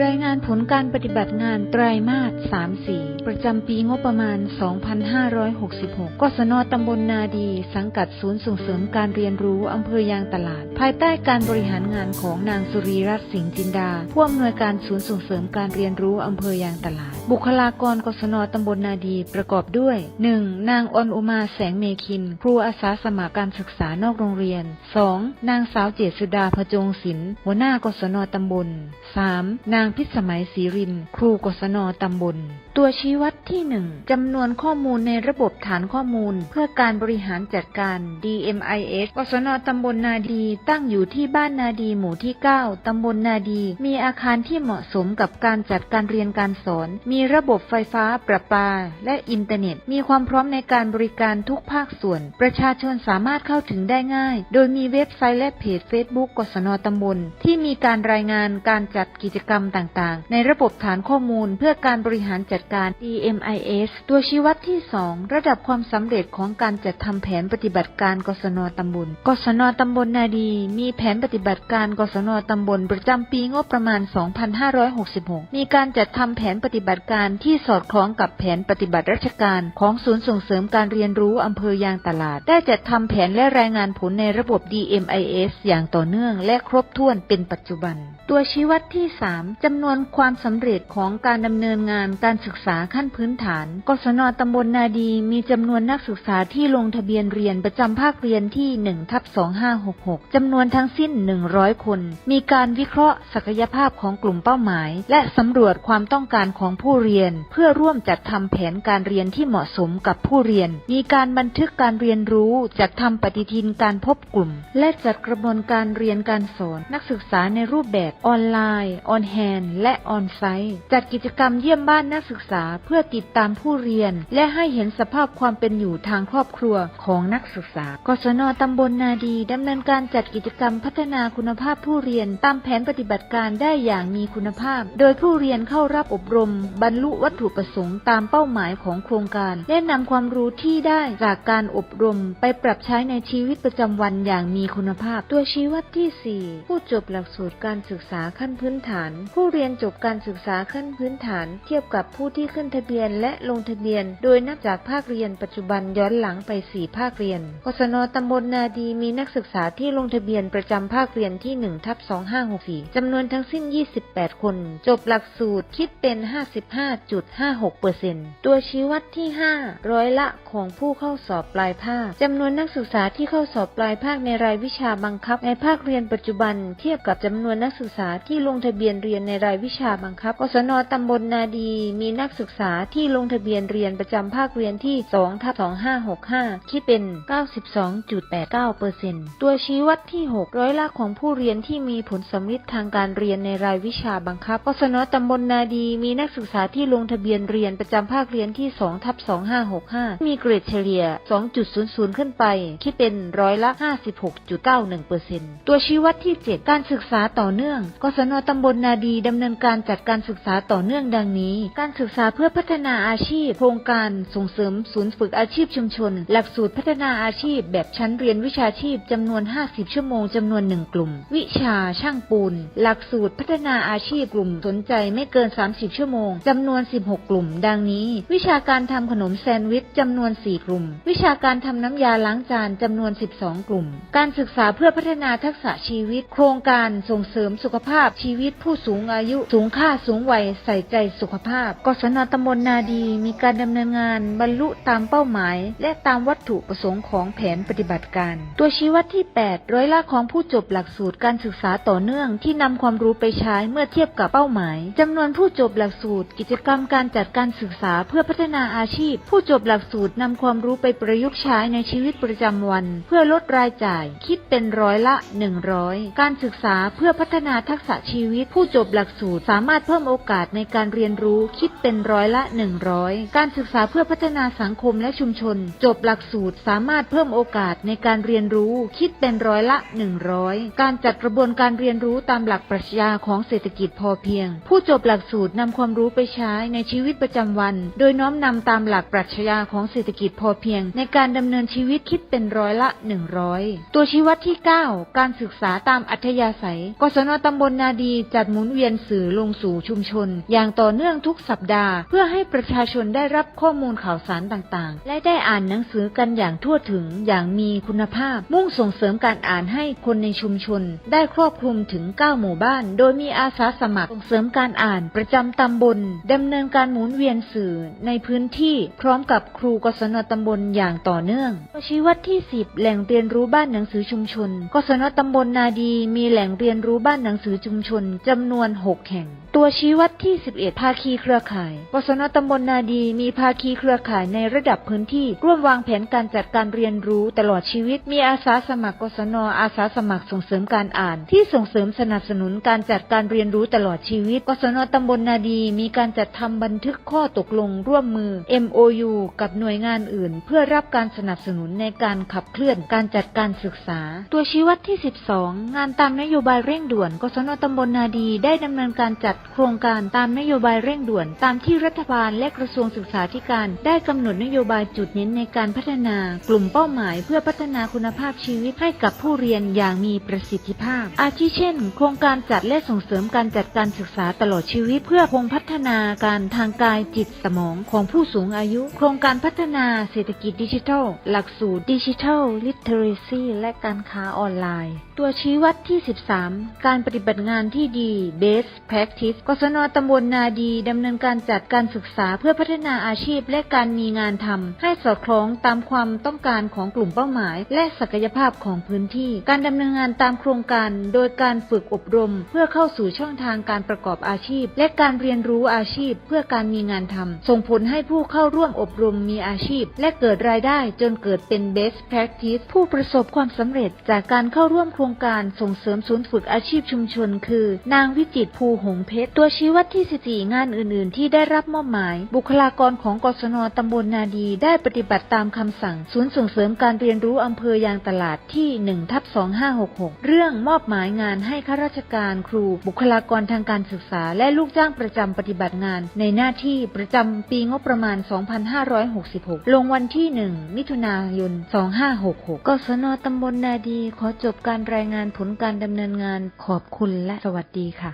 รายงานผลการปฏิบัติงานไตรมาส 34 ประจำปีงบประมาณ 2566กศนตำบลนาดี สังกัดศูนย์ส่งเสริมการเรียนรู้อำเภอยางตลาด ภายใต้การบริหารงานของนางสุรีรัตน์สิงห์จินดา ผู้อำนวยการศูนย์ส่งเสริมการเรียนรู้อำเภอยางตลาด บุคลากรกศนตำบลนาดีประกอบด้วย 1. นางออนอุมาแสงเมคิน ครูอาสาสมัครการศึกษานอกโรงเรียน 2. นางสาวเจษดาพจงศิลป์หัวหน้ากศนตำบล 3. นางางพิสมัยศรีริน ครูกศนตำบลตัวชี้วัดที่1จำนวนข้อมูลในระบบฐานข้อมูล เพื่อการบริหารจัดการ DMIS กศนตำบลนาดี ตั้งอยู่ที่บ้านนาดีหมู่ที่ 9 ตำบลนาดี มีอาคารที่เหมาะสมกับการจัดการเรียนการสอน มีระบบไฟฟ้าประปา และอินเทอร์เน็ต มีความพร้อมในการบริการทุกภาคส่วน ประชาชนสามารถเข้าถึงได้ง่าย โดยมีเว็บไซต์และเพจ Facebook กศนตำบล ที่มีการรายงานการจัดกิจกรรมต่างๆ ในระบบฐานข้อมูลเพื่อการบริหารจัดดการ DMIS ตัวชี้วัดที่ 2 ระดับความสำเร็จของการจัดทำแผนปฏิบัติการกศนตำบล กศนตำบลนาดี มีแผนปฏิบัติการกศนตำบลประจำปีงบประมาณ 2566 มีการจัดทำแผนปฏิบัติการที่สอดคล้องกับแผนปฏิบัติราชการของศูนย์ส่งเสริมการเรียนรู้อำเภอยางตลาด ได้จัดทำแผนและรายงานผลในระบบ DMIS อย่างต่อเนื่องและครบถ้วนเป็นปัจจุบัน ตัวชี้วัดที่ 3จำนวนความสำเร็จของการดำเนินงานการศึกึกษาขั้นพื้นฐาน กศนตำบลนาดีมีจำนวนนักศึกษาที่ลงทะเบียนเรียนประจำภาคเรียนที่1ทับ2566จำนวนทั้งสิ้น 100 คน มีการวิเคราะห์ศักยภาพของกลุ่มเป้าหมาย และสำรวจความต้องการของผู้เรียน เพื่อร่วมจัดทำแผนการเรียนที่เหมาะสมกับผู้เรียน มีการบันทึกการเรียนรู้จัดทำปฏิทินการพบกลุ่ม และจัดกระบวนการเรียนการสอน นักศึกษาในรูปแบบออนไลน์ออนแฮนและออนไซต์จัดกิจกรรมเยี่ยมบ้านนักศึกษาเพื่อติดตามผู้เรียน และให้เห็นสภาพความเป็นอยู่ทางครอบครัวของนักศึกษา กศนตำบลนาดีดำเนินการจัดกิจกรรมพัฒนาคุณภาพผู้เรียนตามแผนปฏิบัติการได้อย่างมีคุณภาพ โดยผู้เรียนเข้ารับอบรม บรรลุวัตถุประสงค์ตามเป้าหมายของโครงการ และนำความรู้ที่ได้จากการอบรม ไปปรับใช้ในชีวิตประจำวันอย่างมีคุณภาพ ตัวชี้วัดที่ 4 ผู้จบหลักสูตรการศึกษาขั้นพื้นฐาน ผู้เรียนจบการศึกษาขั้นพื้นฐาน เทียบกับผู้ที่ขึ้นทะเบียนและลงทะเบียน โดยนับจากภาคเรียนปัจจุบันย้อนหลังไป 4 ภาคเรียน กศนตำบลนาดีมีนักศึกษาที่ลงทะเบียนประจำภาคเรียนที่1ทับ2564จำนวนทั้งสิ้น 28 คน จบหลักสูตรคิดเป็น 55.56%ตัวชี้วัดที่ 5 ร้อยละของผู้เข้าสอบปลายภาคจำนวนนักศึกษาที่เข้าสอบปลายภาคในรายวิชาบังคับ ในภาคเรียนปัจจุบัน เทียบกับจำนวนนักศึกษาที่ลงทะเบียนเรียนในรายวิชาบังคับกศนตำบลนาดีมีนักศึกษาที่ลงทะเบียนเรียนประจำภาคเรียนที่2ทับ2565 คิดเป็น 92.89%ตัวชี้วัดที่ 6 ร้อยละของผู้เรียนที่มีผลสำลิดทางการเรียนในรายวิชาบังคับกศนตำบลนาดีมีนักศึกษาที่ลงทะเบียนเรียนประจำภาคเรียนที่2ทับ2565 มีเกรดเฉลี่ย 2.00 ขึ้นไป คิดเป็นร้อยละ 56.91%ตัวชี้วัดที่ 7 การศึกษาต่อเนื่องกศนตำบลนาดีดำเนินการจัดการศึกษาต่อเนื่องดังนี้ การศึกษาเพื่อพัฒนาอาชีพ โครงการส่งเสริมศูนย์ฝึกอาชีพชุมชน หลักสูตรพัฒนาอาชีพ แบบชั้นเรียนวิชาชีพจำนวน 50 ชั่วโมงจำนวน1กลุ่ม วิชาช่างปูน หลักสูตรพัฒนาอาชีพกลุ่มสนใจไม่เกิน 30 ชั่วโมงจำนวน 16 กลุ่ม ดังนี้ วิชาการทำขนมแซนด์วิชจำนวน 4 กลุ่ม วิชาการทำน้ำยาล้างจานจำนวน 12 กลุ่ม การศึกษาเพื่อพัฒนาทักษะชีวิต โครงการส่งเสริมสุขภาพชีวิตผู้สูงอายุ สูงค่าสูงวัยใส่ใจสุขภาพกศนตำบลนาดีมีการดำเนินงานบรรลุตามเป้าหมาย และตามวัตถุประสงค์ของแผนปฏิบัติการ ตัวชี้วัดที่ 8 ร้อยละของผู้จบหลักสูตรการศึกษาต่อเนื่องที่นำความรู้ไปใช้เมื่อเทียบกับเป้าหมายจำนวนผู้จบหลักสูตร กิจกรรมการจัดการศึกษาเพื่อพัฒนาอาชีพ ผู้จบหลักสูตรนำความรู้ไปประยุกต์ใช้ในชีวิตประจำวัน เพื่อลดรายจ่าย คิดเป็นร้อยละ 100 การศึกษาเพื่อพัฒนาทักษะชีวิต ผู้จบหลักสูตรสามารถเพิ่มโอกาสในการเรียนรู้คิดเป็นร้อยละ100การศึกษาเพื่อพัฒนาสังคมและชุมชน จบหลักสูตรสามารถเพิ่มโอกาสในการเรียนรู้ คิดเป็นร้อยละ100การจัดกระบวนการเรียนรู้ตามหลักปรัชญาของเศรษฐกิจพอเพียง ผู้จบหลักสูตรนำความรู้ไปใช้ในชีวิตประจำวัน โดยน้อมนำตามหลักปรัชญาของเศรษฐกิจพอเพียง ในการดำเนินชีวิตคิดเป็นร้อยละ100ตัวชี้วัดที่ 9 การศึกษาตามอัธยาศัย กศนตำบลนาดีจัดหมุนเวียนสื่อลงสู่ชุมชน อย่างต่อเนื่องทุกสัปดาห์เพื่อให้ประชาชนได้รับข้อมูลข่าวสารต่างๆ และได้อ่านหนังสือกันอย่างทั่วถึงอย่างมีคุณภาพ มุ่งส่งเสริมการอ่านให้คนในชุมชน ได้ครอบคลุมถึง 9 หมู่บ้าน โดยมีอาสาสมัครส่งเสริมการอ่านประจำตำบลดำเนินการหมุนเวียนสื่อในพื้นที่พร้อมกับครูกศนตำบลอย่างต่อเนื่องชี้วัดที่ 10 แหล่งเรียนรู้บ้านหนังสือชุมชน กศนตำบลนาดีมีแหล่งเรียนรู้บ้านหนังสือชุมชนจำนวน 6 แห่ง ตัวชี้วัดที่ 11 ภาคีเครือข่ายกศนตำบลนาดีมีภาคีเครือข่ายในระดับพื้นที่ ร่วมวางแผนการจัดการเรียนรู้ตลอดชีวิต มีอาสาสมัครกศนอาสาสมัครส่งเสริมการอ่าน ที่ส่งเสริมสนับสนุนการจัดการเรียนรู้ตลอดชีวิตกศนตำบลนาดีมีการจัดทำบันทึกข้อตกลงร่วมมือ MOU กับหน่วยงานอื่น เพื่อรับการสนับสนุนในการขับเคลื่อนการจัดการศึกษา ตัวชี้วัดที่ 12 งานตามนโยบายเร่งด่วนกศนตำบลนาดีได้ดำเนินการจัดโครงการตามนโยบายเร่งด่วนตามที่รัฐบาลและกระทรวงศึกษาธิการ ได้กำหนดนโยบายจุดเน้นในการพัฒนากลุ่มเป้าหมายเพื่อพัฒนาคุณภาพชีวิตให้กับผู้เรียนอย่างมีประสิทธิภาพ อาทิเช่น โครงการจัดและส่งเสริมการจัดการศึกษาตลอดชีวิต เพื่อคงพัฒนาการทางกายจิตสมองของผู้สูงอายุ โครงการพัฒนาเศรษฐกิจดิจิทัล หลักสูตรดิจิทัลลิเทเรซีและการค้าออนไลน์ตัวชี้วัดที่ 13 การปฏิบัติงานที่ดี Best Practice กศนตำบลนาดี ดำเนินการจัดการศึกษาเพื่อพัฒนาอาชีพและการมีงานทำให้สอดคล้องตามความต้องการของกลุ่มเป้าหมาย และศักยภาพของพื้นที่ การดำเนินงานตามโครงการ โดยการฝึกอบรม เพื่อเข้าสู่ช่องทางการประกอบอาชีพ และการเรียนรู้อาชีพ เพื่อการมีงานทำส่งผลให้ผู้เข้าร่วมอบรมมีอาชีพ และเกิดรายได้จนเกิดเป็น best practice ผู้ประสบความสำเร็จจากการเข้าร่วมโครงรงการส่งเสริมศูนย์ฝึกอาชีพชุมชน คือ นางวิจิตภูหงเพชร ตัวชี้วัดที่ 14 งานอื่น ๆ ที่ได้รับมอบหมาย บุคลากรของกศนตำบลนาดีได้ปฏิบัติตามคำสั่ง ศูนย์ส่งเสริมการเรียนรู้อำเภอยางตลาดที่1ทับ2566 เรื่องมอบหมายงานให้ข้าราชการครู บุคลากรทางการศึกษา และลูกจ้างประจำปฏิบัติงาน ในหน้าที่ประจำปีงบประมาณ 2566 ลงวันที่ 1 มิถุนายน 2566 กศนตำบลนาดีขอจบการรายงานผลการดำเนินงานขอบคุณและสวัสดีค่ะ